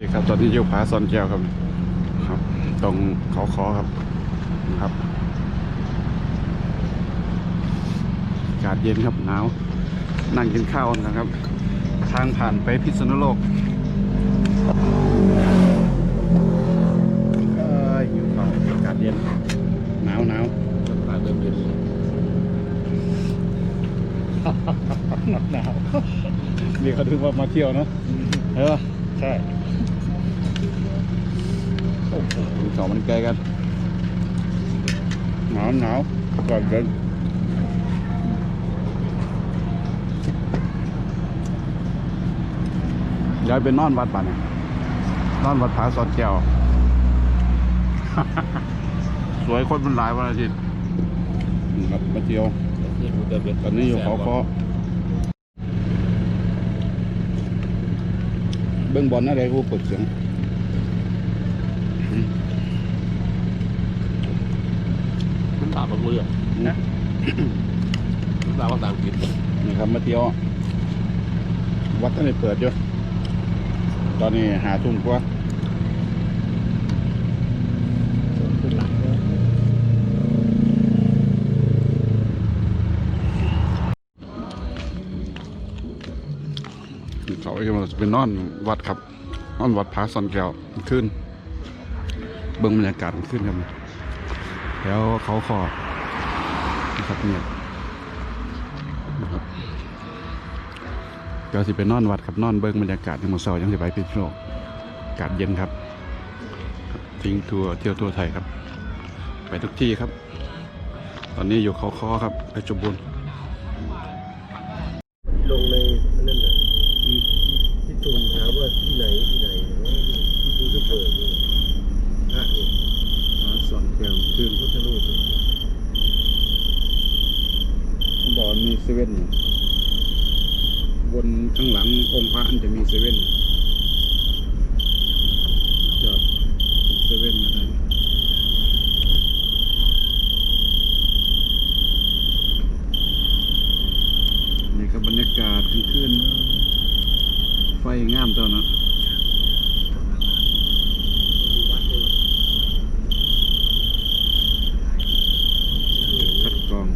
นี่ครับตอนนี้อยู่ผาซอนแก้วครับครับ ตรงเขาคอครับนะครับอากาศเย็นครับหนาวนั่งกินข้าวกันครับ ทางผ่านไปพิษณุโลกเอ้ยหิวข้าวอากาศเย็น หนาวหนาว ปลาเริ่มเย็น หนาวนี่เขาถึงว่ามาเที่ยวเนาะเออใช่โอ้โหสองมันใกล้กันหนาวหนาวก่อนเดินย้ายไปนอนวัดป่ะเนี่ยนอนวัดผาสอดแก้วสวยคนมันหลายวันอาทิตย์นี่ครับมาเที่ยวนี่มันจะเป็นตอนนี้อยู่เขาเคาะ เบื้องบนอะไรกูเปิดเสียงมันตาบักเรือนะตาภาษาอังกฤษนี่ครับมาเที่ยววัดท่านได้เปิดอยู่ตอนนี้หาทุ่มกว่า เขาไอ้มาเป็นนอนวัดครับนอนวัดพระซอนแก้วขึ้น เบิ้งบรรยากาศขึ้นครับแล้วเขาขอนะครับเนี่ยนะครับก็สิไปนอนวัดครับนอนเบิ้งบรรยากาศในหมู่เซายังสิไปพิษณุโลกอากาศเย็นครับ ทิ้งทัวร์เที่ยวทัวร์ไทยครับ ไปทุกที่ครับ ตอนนี้อยู่เขาคอครับเพชรบูรณ์ ลงในนั่นน่ะที่ตูนถามว่าที่ไหนที่ไหนที่ภูจะเปิดนี่พระนี่ สอนแก้วขึ้น พุทธรูปนี่ เขาบอกมีเซเว่นอยู่บนข้างหลังองค์พระอันจะมีเซเว่นจอดเซเว่นอะไรนี่ครับบรรยากาศขึ้นๆไฟงามตัวเนาะ ที่วัดนี่ คัดกรอง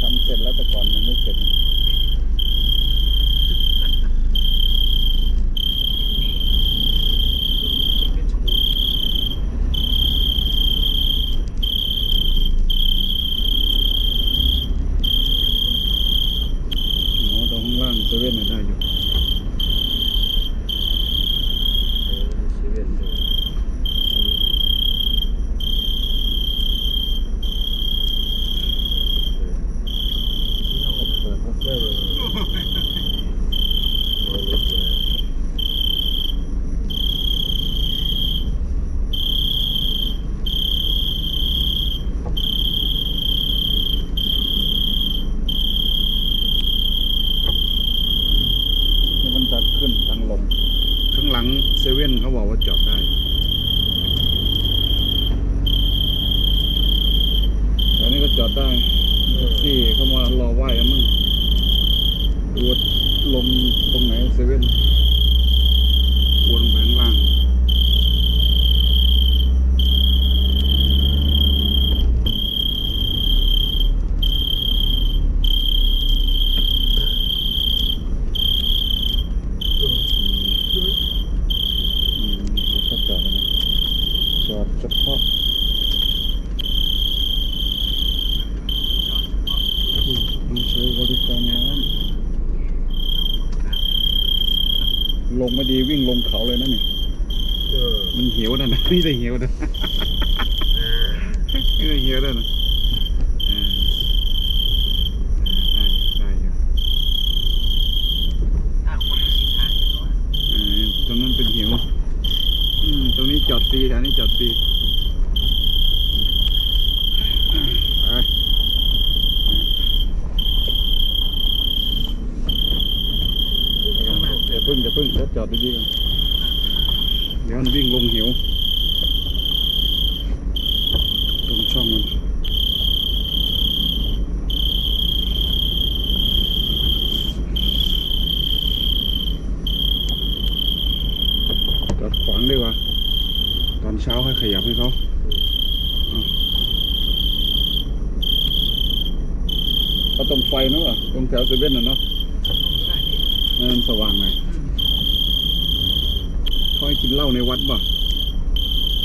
ทำเสร็จแล้วแต่ก่อนยังไม่เสร็จ โอ้ตรง ข้างล่างเซเว่นเนี่ยได้อยู่ เออมีเซเว่นด้วยเปิดพัฟเฟอร์เลยมองรถมา นี่มันจะขึ้นทางลง ข้างหลังเซเว่นเขาบอกว่าจอดได้แถวนี้ก็จอดได้แท็กซี่เข้ามารอไหว้กันมั่งดูว่าลงตรงไหนเซเว่นวนไปข้างล่าง อืมแล้วก็จอดนะจอดเฉพาะผู้ใช้บริการน้ำลงไม่ดีวิ่งลงเขาเลยนะนี่เออมันหิวนะนะนี่ได้หิวนะนี่ได้หิวด้วยนะเออเออได้อยู่ได้อยู่ถ้าคนไม่ชินทางเนี่ยเขาเออตรงนั้นเป็นหิวอืมตรงนี้จอดฟรีแถวนี้จอดฟรี รถจอดดีๆกันเดี๋ยวมันวิ่งลงหิวตรงช่องนั้นจอดขวางดีกว่า ตอนเช้าให้ขยับให้เขาก็ตรงไฟเนาะตรงแถวเซเว่นน่ะเนาะมันสว่างไง กินเหล้าในวัดป่ะ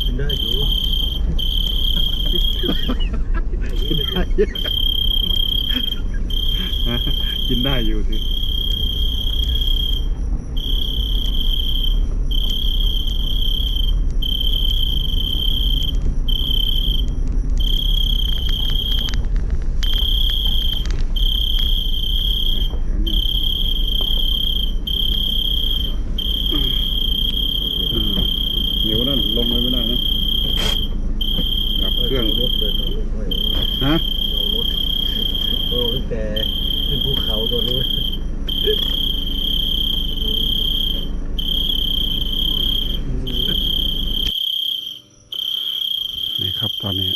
กินได้อยู่กินได้ฮะกินได้อยู่สิเหนียวนั่นลงเลยไม่ได้นะดับเครื่อง รถเลยตอนรถค่อย ฮะ เรารถโอ้ตั้งแต่ขึ้นภูเขาตัวนี้ นี่ครับต อนนี้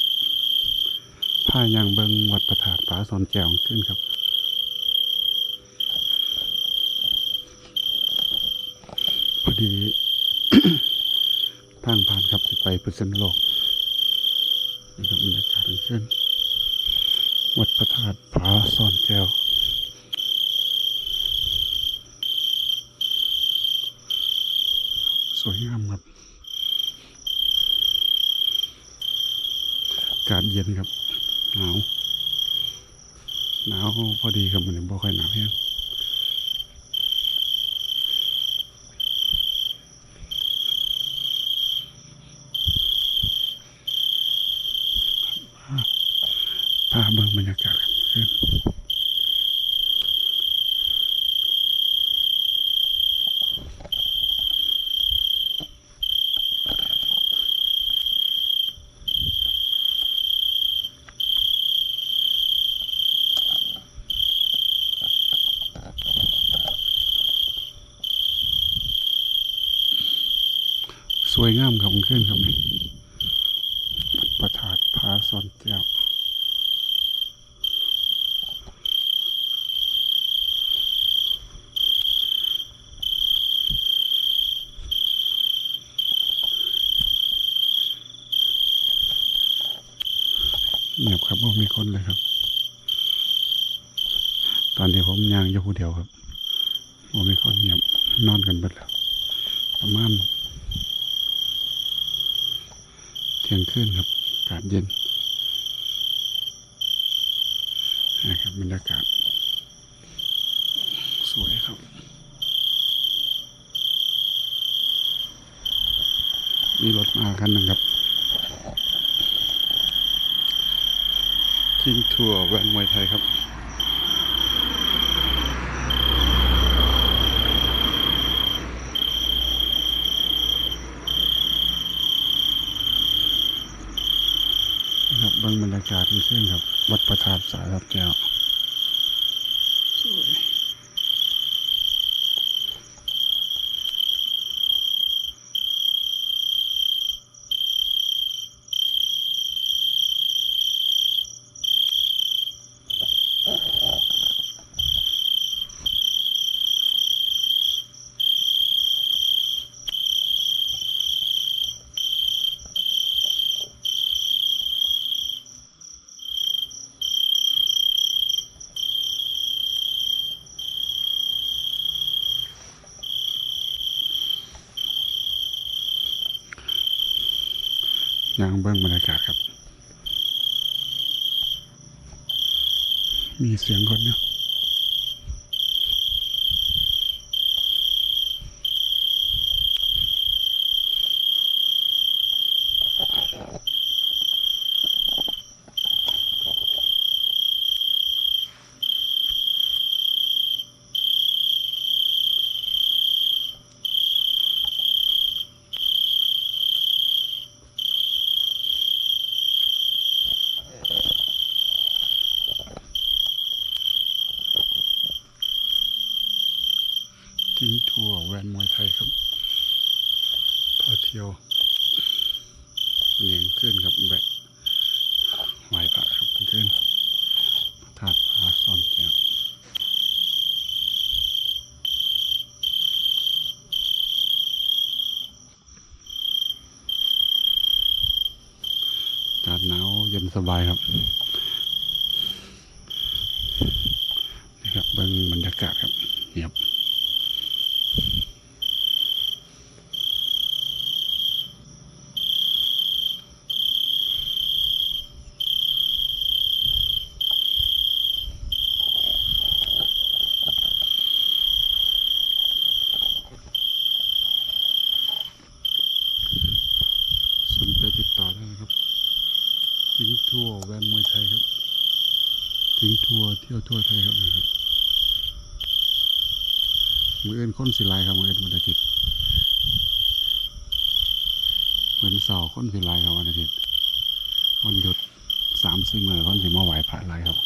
ผ้ายางเบิงวัดประถาดผาสอนแจวขึ้นครับ พอดีทางผ่านครับสิไปพุทธนโลกนี่ครับบรรยากาศขึ้น วัดประธาตผาสอนแจวสวยงามครับากาศเย็นครับ หนาว หนาวพอดีครับมันบ่ค่อยหนาวแห้งพาเบิ่งบรรยากาศขึ้น สวยงามครับขึ้นครับนี่ประธาตผาสอนแก้วเงียบครับว่ามีคนเลยครับ ตอนนี้ผมย่างอยู่ผู้เดียวครับว่ามีคนเงียบนอนกันเบิดแล้วประมาณ เที่ยงคืนครับอากาศเย็นนะครับบรรยากาศ สวยครับ มีรถมาคันหนึ่งครับคิงทัวร์แวนมวยไทยครับ นะครับ เบางบรรยากาศมันขึ้นครับ วัดประทานสายรับแก้ว ยางเบื้องบรรยากาศครับ มีเสียงคนเนี่ย นมวยไทยครับพาเที่ยวเลียงขึ้นครับแบะไหวพระครับขึ้นพระธาตุพาซ่อนแก้วอากาศหนาวเย็นสบายครับครับเบิ่งบรรยากาศครับเงียบสนใจติดต่อได้นะครับทิ้งทัวร์แวนมวยไทยครับ ทิ้ง ทั่วไทยครับนะครับมือเอ็นค้นสิลายครับมือเอ็นวันอาทิตย์เหมือนเสาร์ค้นสิลายครับวันอาทิตย์วันหยุดสามสี่มือค้นสิมาไหวพระลายครับ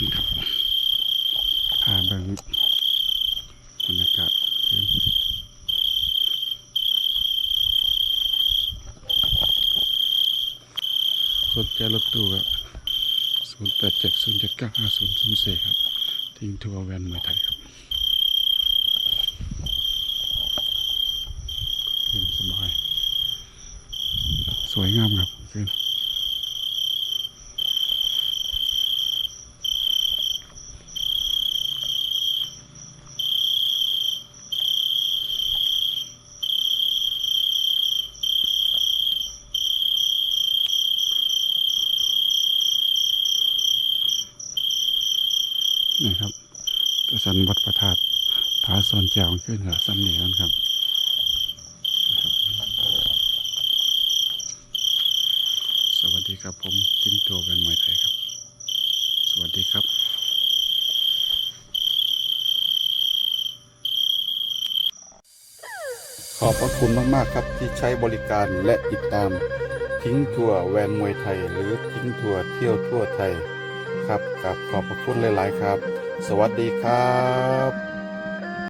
นี่ครับพาเบิ่งบรรยากาศเชิญสนใจรถตู้ครับ ศูนย์แปดเจ็ดศูนย์เจ็ดเก้าห้าศูนย์ศูนย์สี่ครับ ทิ้งทัวร์แวนมวยไทยครับเย็นสบาย สวยงามครับขึ้นนี่ครับกระ สันวัดประทาดผาซอนแจวขึ้นกับซ้ำเนียวกันครับสวัสดีครับผมทิ้งตัวเป็นมวยไทยครับ สวัสดีครับ ขอบพระคุณมาก ๆ ครับที่ใช้บริการและติดตามทิ้งทัวร์แวนมวยไทย หรือทิ้งทัวร์เที่ยวทั่วไทยครับกับขอบพระคุณหลาย ๆ ครับ สวัสดีครับ